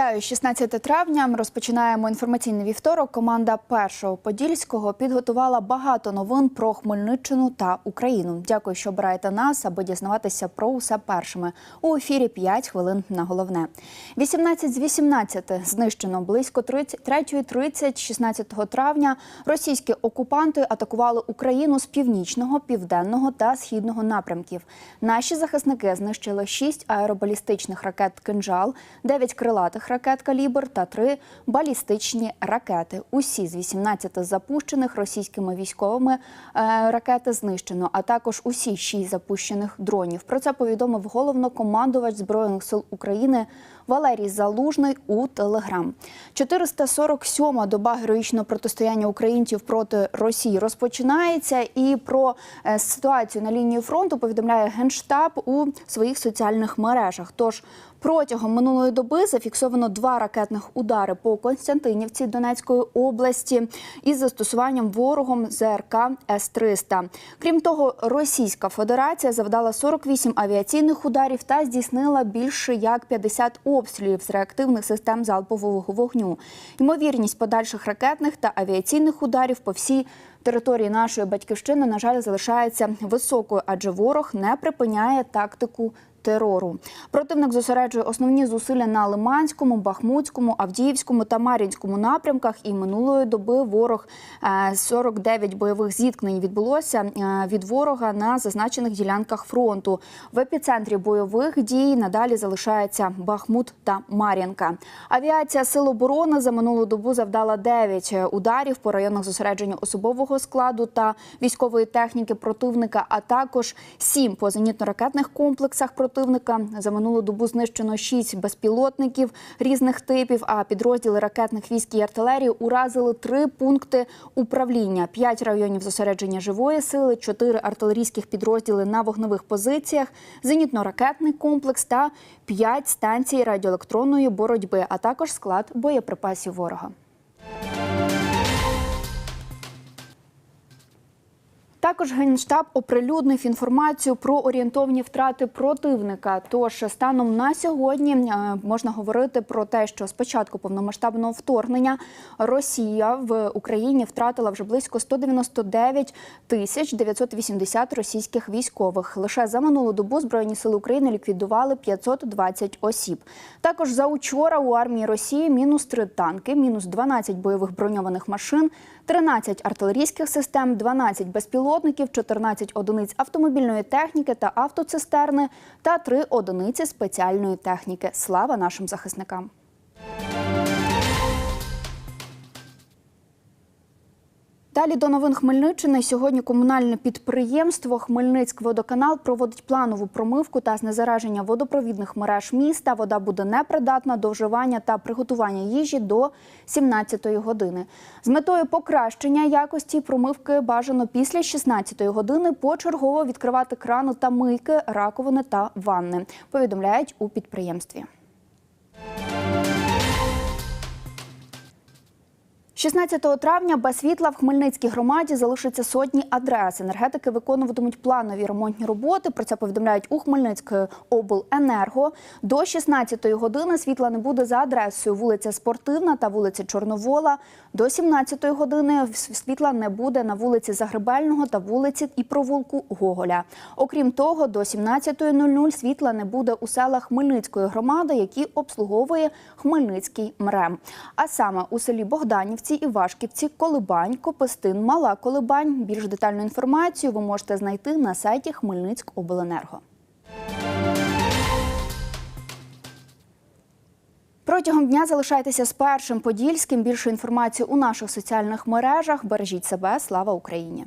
Вітаю 16 травня. Розпочинаємо інформаційний вівторок. Команда першого подільського підготувала багато новин про Хмельниччину та Україну. Дякую, що обираєте нас, аби дізнаватися про усе першими. У ефірі 5 хвилин на головне. 18 з 18 знищено близько 3.30 16 травня. Російські окупанти атакували Україну з північного, південного та східного напрямків. Наші захисники знищили 6 аеробалістичних ракет «Кинжал», 9 крилатих ракет «Калібр» та 3 балістичні ракети. Усі з 18 запущених російськими військовими е, ракети знищено, а також усі 6 запущених дронів. Про це повідомив головнокомандувач Збройних сил України Валерій Залужний у Телеграм. 447-ма доба героїчного протистояння українців проти Росії розпочинається. І про е, ситуацію на лінії фронту повідомляє генштаб у своїх соціальних мережах. Тож Протягом минулої доби зафіксовано два ракетних удари по Константинівці Донецької області із застосуванням ворогом ЗРК С-300. Крім того, Російська Федерація завдала 48 авіаційних ударів та здійснила більше як 50 обстрілів з реактивних систем залпового вогню. Ймовірність подальших ракетних та авіаційних ударів по всій території нашої батьківщини, на жаль, залишається високою, адже ворог не припиняє тактику терору. Противник зосереджує основні зусилля на Лиманському, Бахмутському, Авдіївському та Мар'їнському напрямках. І минулої доби ворог е, 49 бойових зіткнень відбулося е, від ворога на зазначених ділянках фронту. В епіцентрі бойових дій надалі залишається Бахмут та Мар'їнка. Авіація Сил оборони за минулу добу завдала 9 ударів по районах зосередження особового складу та військової техніки противника, а також 7 по зенітно-ракетних комплексах противника. За минулу добу знищено 6 безпілотників різних типів, а підрозділи ракетних військ і артилерії уразили 3 пункти управління, 5 районів зосередження живої сили, 4 артилерійських підрозділи на вогневих позиціях, зенітно-ракетний комплекс та 5 станцій радіоелектронної боротьби, а також склад боєприпасів ворога. Також генштаб оприлюднив інформацію про орієнтовні втрати противника. Тож станом на сьогодні е, можна говорити про те, що з початку повномасштабного вторгнення Росія в Україні втратила вже близько 199 тисяч 980 російських військових. Лише за минулу добу збройні сили України ліквідували 520 осіб. Також за учора у армії Росії мінус 3 танки, мінус 12 бойових броньованих машин, 13 артилерійських систем, 12 безпілотників, 14 одиниць автомобільної техніки та автоцистерни та 3 одиниці спеціальної техніки. Слава нашим захисникам! Далі до новин Хмельниччини. Сьогодні комунальне підприємство Хмельницькводоканал проводить планову промивку та знезараження водопровідних мереж міста. Вода буде непридатна до вживання та приготування їжі до 17-ї години. З метою покращення якості промивки бажано після 16-ї години почергово відкривати крани та мийки, раковини та ванни. Повідомляють у підприємстві. 16 травня без світла в Хмельницькій громаді залишаться сотні адрес. Енергетики виконуватимуть планові ремонтні роботи. Про це повідомляють у Хмельницької обленерго. До 16-ї години світла не буде за адресою вулиця Спортивна та вулиця Чорновола. До 17-ї години світла не буде на вулиці Загребельного та вулиці і провулку Гоголя. Окрім того, до 17.00 світла не буде у селах Хмельницької громади, які обслуговує Хмельницький МРЕМ. А саме у селі Богданівці. Івашківці, Колибань, Копистин, Мала Колибань. Більш детальну інформацію ви можете знайти на сайті Хмельницькобленерго. Протягом дня залишайтеся з першим подільським. Більше інформації у наших соціальних мережах. Бережіть себе. Слава Україні!